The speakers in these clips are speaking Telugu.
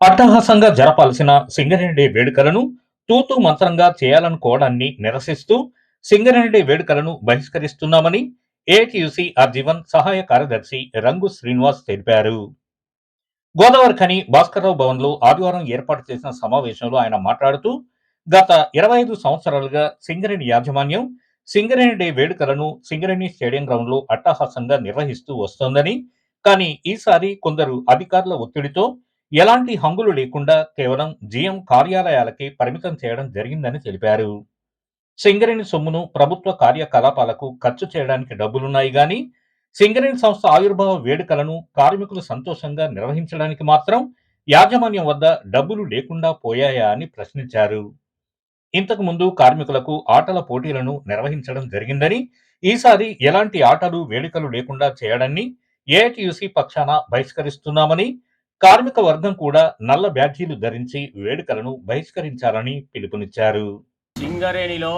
అట్టహాసంగా జరపాల్సిన సింగరేణి వేడుకలను తూతూ మంత్రంగా చేయాలనుకోవడాన్ని నిరసిస్తూ సింగరేణి వేడుకలను బహిష్కరిస్తున్నామని ఏటీయూసీ ఆర్జీవన్ సహాయ కార్యదర్శి రంగు శ్రీనివాస్ తెలిపారు. గోదావరి ఖని భాస్కర్రావు భవన్లో ఆదివారం ఏర్పాటు చేసిన సమావేశంలో ఆయన మాట్లాడుతూ గత ఇరవై ఐదు సంవత్సరాలుగా సింగరేణి యాజమాన్యం సింగరేణి డే వేడుకలను సింగరేణి స్టేడియం గ్రౌండ్లో అట్టహాసంగా నిర్వహిస్తూ వస్తోందని కానీ ఈసారి కొందరు అధికారుల ఒత్తిడితో ఎలాంటి హంగులు లేకుండా కేవలం జీఎం కార్యాలయాలకే పరిమితం చేయడం జరిగిందని తెలిపారు. సింగరేణి సొమ్మును ప్రభుత్వ కార్యకలాపాలకు ఖర్చు చేయడానికి డబ్బులున్నాయి గాని సింగరేణి సంస్థ ఆవిర్భావ వేడుకలను కార్మికులు సంతోషంగా నిర్వహించడానికి మాత్రం యాజమాన్యం వద్ద డబ్బులు లేకుండా పోయాయా అని ప్రశ్నించారు. ఇంతకు ముందు కార్మికులకు ఆటల పోటీలను నిర్వహించడం జరిగిందని ఈసారి ఎలాంటి ఆటలు వేడుకలు లేకుండా చేయడాన్ని ఏఐటియుసి పక్షాన బహిష్కరిస్తున్నామని కార్మిక వర్గం కూడా నల్ల బ్యాడ్జీలు ధరించి వేడుకలను బహిష్కరించాలని పిలుపునిచ్చారు. సింగరేణిలో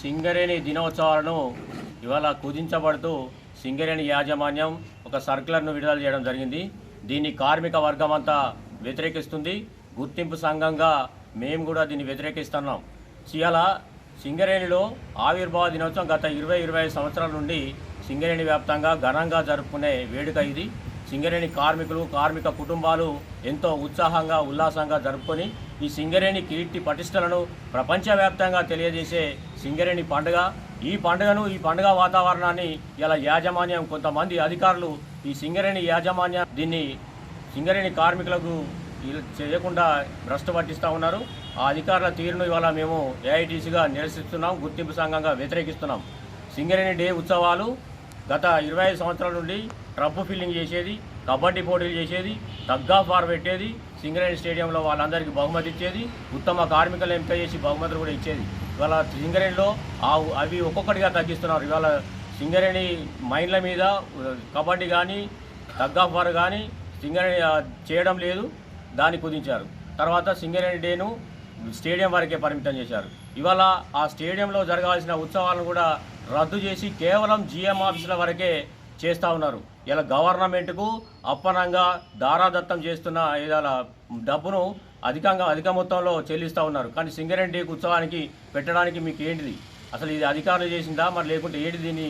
సింగరేణి దినోత్సవాలను ఇవాళ కుదించబడుతూ సింగరేణి యాజమాన్యం ఒక సర్కులర్ను విడుదల చేయడం జరిగింది. దీన్ని కార్మిక వర్గం అంతా వ్యతిరేకిస్తుంది. గుర్తింపు సంఘంగా మేము కూడా దీన్ని వ్యతిరేకిస్తున్నాం. ఇవాళ సింగరేణిలో ఆవిర్భావ దినోత్సవం గత ఇరవై ఇరవై సంవత్సరాల నుండి సింగరేణి వ్యాప్తంగా ఘనంగా జరుపుకునే వేడుక ఇది. సింగరేణి కార్మికులు కార్మిక కుటుంబాలు ఎంతో ఉత్సాహంగా ఉల్లాసంగా జరుపుకొని ఈ సింగరేణి కీర్తి పటిష్టలను ప్రపంచవ్యాప్తంగా తెలియజేసే సింగరేణి పండుగ. ఈ పండుగను ఈ పండుగ వాతావరణాన్ని ఇలా యాజమాన్యం కొంతమంది అధికారులు ఈ సింగరేణి యాజమాన్యం దీన్ని సింగరేణి కార్మికులకు చేయకుండా భ్రష్టు పట్టిస్తూ ఉన్నారు. ఆ అధికారుల తీరును ఇవాళ మేము ఏఐటీసీగా నిరసిస్తున్నాం గుర్తింపు సంఘంగా వ్యతిరేకిస్తున్నాం. సింగరేణి డే ఉత్సవాలు గత ఇరవై ఐదు సంవత్సరాల నుండి ట్రబ్బు ఫిల్లింగ్ చేసేది కబడ్డీ పోటీలు చేసేది తగ్గా ఫార్ పెట్టేది సింగరేణి స్టేడియంలో వాళ్ళందరికీ బహుమతి ఇచ్చేది ఉత్తమ కార్మికులు ఎంపిక చేసి బహుమతులు కూడా ఇచ్చేది. ఇవాళ సింగరేణిలో అవి ఒక్కొక్కటిగా తగ్గిస్తున్నారు. ఇవాళ సింగరేణి మైండ్ల మీద కబడ్డీ కానీ తగ్గా ఫార్ కానీ సింగరేణి చేయడం లేదు దాన్ని కుదించారు. తర్వాత సింగరేణి డేను స్టేడియం వరకే పరిమితం చేశారు. ఇవాళ ఆ స్టేడియంలో జరగాల్సిన ఉత్సవాలను కూడా రద్దు చేసి కేవలం జిఎం ఆఫీసుల వరకే చేస్తూ ఉన్నారు. ఇలా గవర్నమెంట్కు అప్పనంగా దారాదత్తం చేస్తున్న ఇవాళ డబ్బును అధికంగా అధిక మొత్తంలో చెల్లిస్తూ ఉన్నారు. కానీ సింగరేణి ఉత్సవానికి పెట్టడానికి మీకు ఏంటిది? అసలు ఇది అధికారులు చేసిందా? మరి లేకుంటే ఏంటి దీన్ని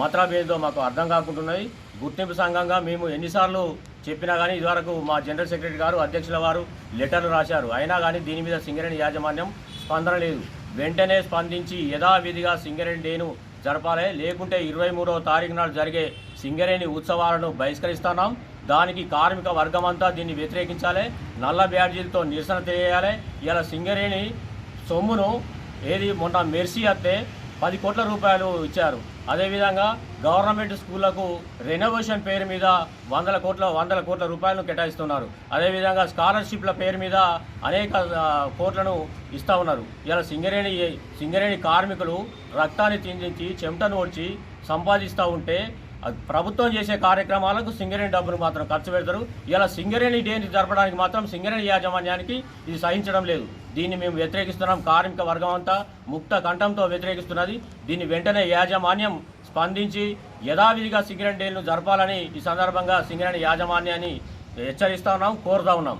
మత్రాబేదో మాకు అర్థం కాకుంటున్నది? గుర్తింపు సంఘంగా మేము ఎన్నిసార్లు చెప్పినా కానీ ఇదివరకు మా జనరల్ సెక్రటరీ గారు అధ్యక్షుల వారు లెటర్లు రాశారు. అయినా కానీ దీని మీద సింగరేణి యాజమాన్యం స్పందన లేదు. వెంటనే స్పందించి యథావిధిగా సింగరేణి డేను జరపాలి. లేకుంటే ఇరవై మూడవ తారీఖు నాడు జరిగే సింగరేణి ఉత్సవాలను బహిష్కరిస్తున్నాం. దానికి కార్మిక వర్గం అంతా దీన్ని వ్యతిరేకించాలి. నల్ల బ్యాడ్జీలతో నిరసన తెలియాలి ఇలా సింగరేణి సొమ్మును ఏది మొన్న మెర్సీ అత్తే పది కోట్ల రూపాయలు ఇచ్చారు. అదేవిధంగా గవర్నమెంట్ స్కూళ్ళకు రెనోవేషన్ పేరు మీద వందల కోట్ల వందల కోట్ల రూపాయలను కేటాయిస్తున్నారు. అదేవిధంగా స్కాలర్షిప్ల పేరు మీద అనేక కోట్లను ఇస్తూ ఉన్నారు. ఇలా సింగరేణి సింగరేణి కార్మికులు రక్తాన్ని చిందించి చెమటను ఓడ్చి సంపాదిస్తూ ఉంటే ప్రభుత్వం చేసే కార్యక్రమాలకు సింగరేణి డబ్బును మాత్రం ఖర్చు పెడతారు. ఇలా సింగరేణి డేని జరపడానికి మాత్రం సింగరేణి యాజమాన్యానికి ఇది సహించడం లేదు. దీన్ని మేము వ్యతిరేకిస్తున్నాం. కార్మిక వర్గం అంతా ముక్త కంఠంతో వ్యతిరేకిస్తున్నది. దీన్ని వెంటనే యాజమాన్యం స్పందించి యథావిధిగా సింగరేణి డేలను జరపాలని ఈ సందర్భంగా సింగరేణి యాజమాన్యాన్ని హెచ్చరిస్తా ఉన్నాం కోరుతా ఉన్నాం.